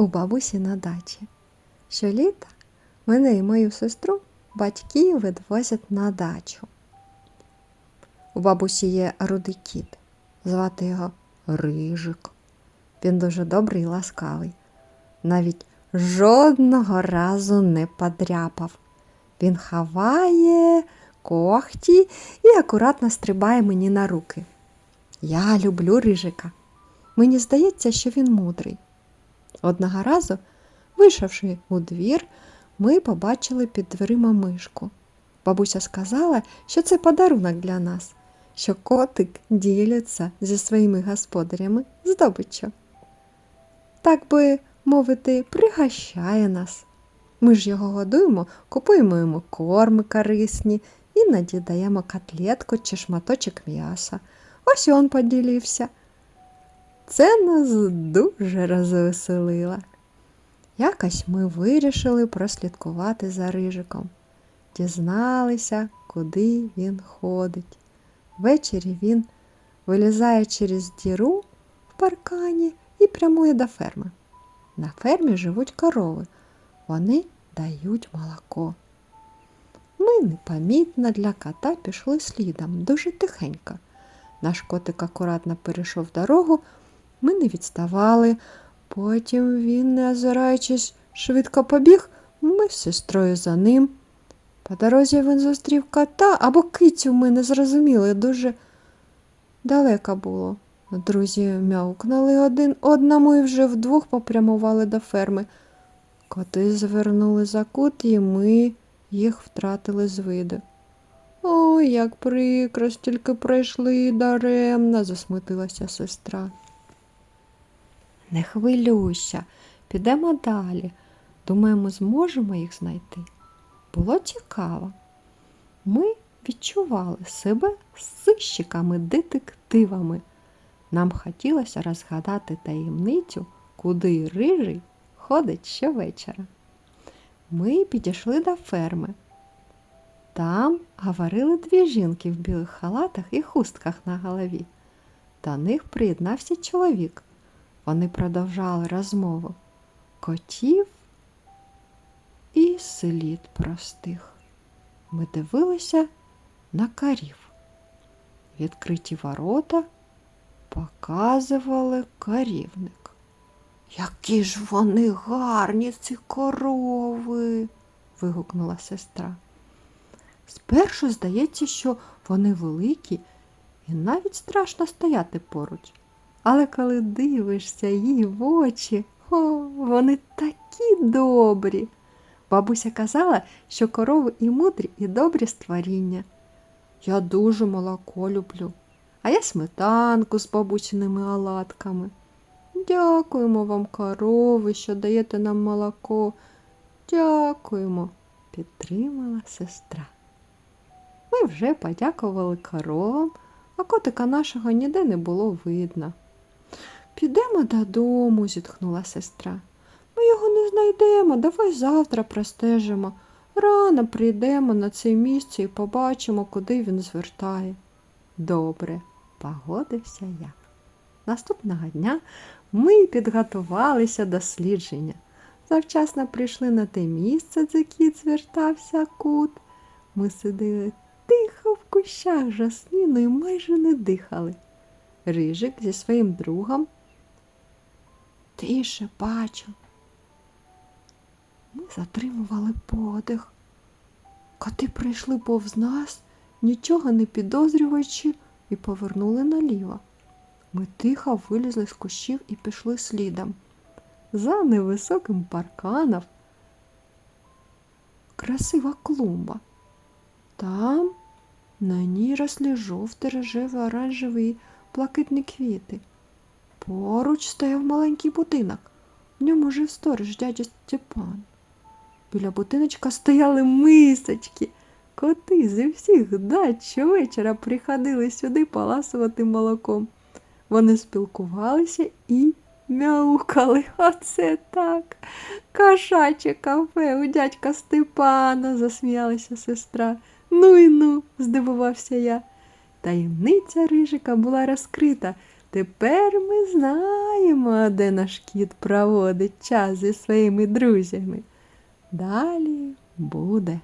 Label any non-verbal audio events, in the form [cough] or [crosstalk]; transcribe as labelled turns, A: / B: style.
A: у бабусі на дачі. Щоліта мене і мою сестру батьки відвозять на дачу. У бабусі є рудий кіт, звати його Рижик. Він дуже добрий і ласкавий. Навіть жодного разу не подряпав. Він хаває когті і акуратно стрибає мені на руки. Я люблю рижика. Мені здається, що він мудрий. Одного разу, вийшовши у двір, ми побачили під дверима мишку. Бабуся сказала, що це подарунок для нас, що котик ділиться зі своїми господарями здобиччю. Так би мовити, пригощає нас. Ми ж його годуємо, купуємо йому корми корисні, іноді даємо котлетку чи шматочок м'яса. Ось і он поділився. Це нас дуже розвеселило. Якось ми вирішили прослідкувати за рижиком, дізналися, куди він ходить. Ввечері він вилізає через діру в паркані і прямує до ферми. На фермі живуть корови, вони дають молоко. Ми непомітно для кота пішли слідом, дуже тихенько. Наш котик акуратно перейшов дорогу, ми не відставали. Потім він, не озираючись, швидко побіг, ми з сестрою за ним. По дорозі він зустрів кота або кицю ми не зрозуміли, дуже далеко було. Друзі м'явкнули один одному і вже вдвох попрямували до ферми. Коти звернули за кут, і ми їх втратили з виду. Ой, як прикро, стільки пройшли даремно, засмутилася сестра. Не хвилюйся, підемо далі. Думаю, ми зможемо їх знайти. Було цікаво. Ми відчували себе сищиками-детективами. Нам хотілося розгадати таємницю, куди рижий ходить щовечора. Ми підійшли до ферми. Там говорили дві жінки в білих халатах і хустках на голові. До них приєднався чоловік. Вони продовжали розмову. Котів і слід простих. Ми дивилися на корів. Відкриті ворота показували корівник. Які ж вони гарні, ці корови. вигукнула сестра. Спершу здається, що вони великі і навіть страшно стояти поруч. Але коли дивишся їй в очі, о, вони такі добрі. Бабуся казала, що корови і мудрі, і добрі створіння. Я дуже молоко люблю, а я сметанку з бабусиними оладками. Дякуємо вам, корови, що даєте нам молоко. Дякуємо, підтримала сестра. Ми вже подякували коровам, а котика нашого ніде не було видно. Підемо додому, зітхнула сестра. Ми його не знайдемо, давай завтра простежимо. Рано прийдемо на це місце і побачимо, куди він звертає. Добре, погодився я. Наступного дня ми підготувалися до слідження. Завчасно прийшли на те місце, де кіт звертався кут. Ми сидили тихо в кущах жасміну і майже не дихали. Рижик зі своїм другом тише бачу. Ми затримували подих. Коти прийшли повз нас, нічого не підозрюючи, і повернули наліво. Ми тихо вилізли з кущів і пішли слідом. За невисоким парканом красива клумба. Там на ній росли жовті, рожеві, оранжеві, блакитні квіти. Поруч стояв маленький будинок. В ньому жив сторож дядя Степан. Біля будиночка стояли мисочки. Коти зі всіх дач щовечора приходили сюди паласувати молоком. Вони спілкувалися і мяукали. [laughs] Оце так. Кошаче кафе у дядька Степана, засміялася сестра. Ну і ну, здивувався я. Таємниця рижика була розкрита. Тепер ми знаємо, де наш кіт проводить час зі своїми друзями. Далі буде.